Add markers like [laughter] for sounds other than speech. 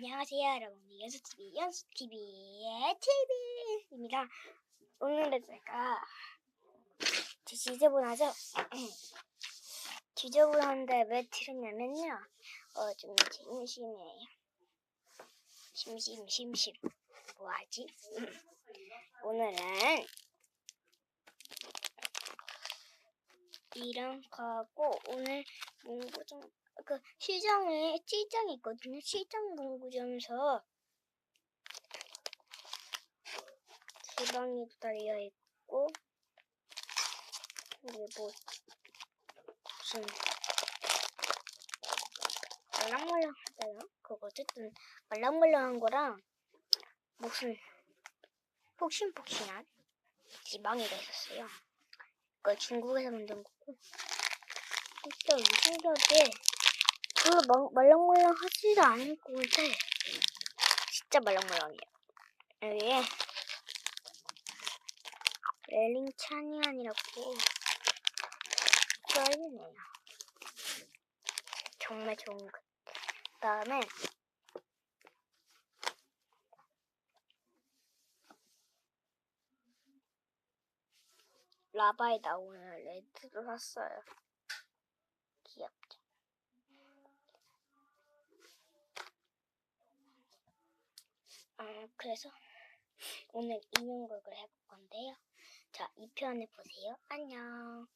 안녕하세요 여러분 연수TV 연수TV의 TV입니다. 오늘은 제가 제 지저분하죠? 지저분한데 왜 들었냐면요. 어 좀 심심해요. 심심 심심. 뭐하지? [clears throat] 오늘은 이랑 가고 오늘 문구 좀그 시장에 시장이 있거든요. 시장 문구점에서 지방이 달려 있고 이게 뭐 무슨 말랑말랑하잖아. 그거 어쨌든 말랑말랑한 거랑 무슨 폭신폭신한 지방이가 있었어요. 이거 중국에서 만든 거고 진짜 신기하게 그 말- 말랑말랑 하지도 않을 건데 진짜 말랑말랑해요. 여기에 웰링찬이안이라고 써있네요. 정말 좋은 것. 그다음에 라바에 나오는 레드도 샀어요. 귀엽죠? 아, 그래서 오늘 인형극을 해볼 건데요. 자, 2편을 보세요. 안녕.